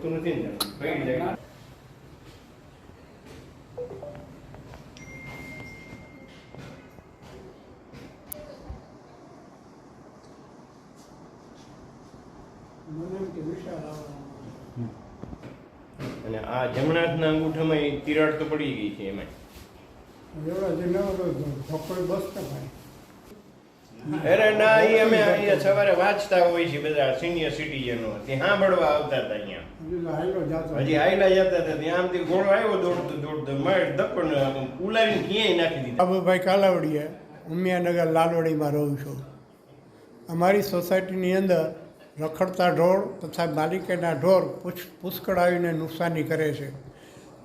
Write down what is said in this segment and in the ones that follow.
વધતું નથી ને કઈ જાય અને આ જમણા ના અંગૂઠામાં તિરાડ તો પડી ગઈ છે એમાં બસ ભાઈ. અરે ના એ અમે અહીંયા સવારે વાંચતા હોય છે બધા સિનિયર સિટીઝનો તે સાંભળવા આવતા હતા અહીંયા. હજુ હાઈલો જતા હતા. ત્યાં આમથી ઘોડો આવ્યો દોડતો દોડતો. માર દપણ ઉલાવીને ક્યાંય નાખી દીધા. બાબુભાઈ કાલાવડીએ, ઉમિયાનગર લાલવડીમાં રહું છું. અમારી સોસાયટીની અંદર રખડતા ઢોર તથા માલિકેના ઢોર પુષ્ પુષ્કળ આવીને નુકસાની કરે છે.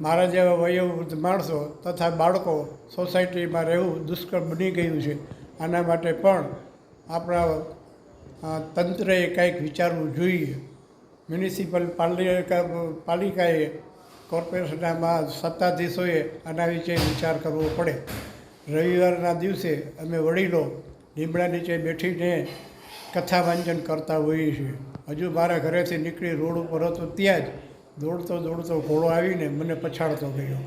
મારા જેવા વયોવૃદ્ધ માણસો તથા બાળકો સોસાયટીમાં રહેવું દુષ્કર બની ગયું છે. આના માટે પણ આપણા તંત્રએ કંઈક વિચારવું જોઈએ. મ્યુનિસિપલ પાલિકા પાલિકાએ કોર્પોરેશનના સત્તાધીશોએ આના વિશે વિચાર કરવો પડે. રવિવારના દિવસે અમે વડીલો લીમડા નીચે બેઠીને કથા વાંચન કરતા હોઈએ છીએ. હજુ મારા ઘરેથી નીકળી રોડ ઉપર હતો ત્યાં જ દોડતો દોડતો ઘોડો આવીને મને પછાડતો ગયો.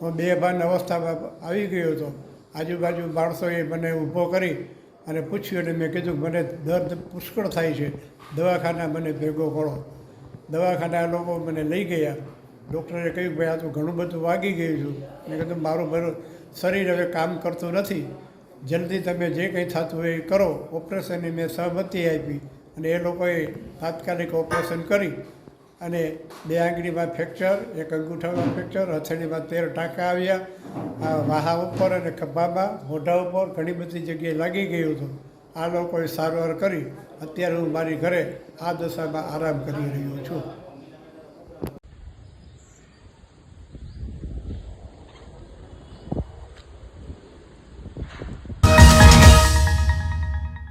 હું બે ભાન અવસ્થામાં આવી ગયો હતો. આજુબાજુ માણસોએ મને ઊભો કરી અને પૂછ્યું અને મેં કીધું, મને દર્દ પુષ્કળ થાય છે. દવાખાના મને ભેગો કરો. દવાખાના લોકો મને લઈ ગયા. ડૉક્ટરે કહ્યું, ભાઈ, આ તો ઘણું બધું વાગી ગયું છું. મેં કીધું, મારું મારું શરીર હવે કામ કરતું નથી. જલ્દી તમે જે કંઈ થતું હોય એ કરો. ઓપરેશનની મેં સહમતિ આપી અને એ લોકોએ તાત્કાલિક ઓપરેશન કરી. અને બે આંગળીમાં ફ્રેક્ચર, એક અંગૂઠામાં ફ્રેક્ચર, હથેળીમાં તેર ટાંકા આવ્યા. આ વાહા ઉપર અને ખભામાં, મોઢા ઉપર ઘણી બધી જગ્યાએ લાગી ગયું હતું. આ લોકોએ સારવાર કરી. અત્યારે હું મારી ઘરે આ દશામાં આરામ કરી રહ્યો છું.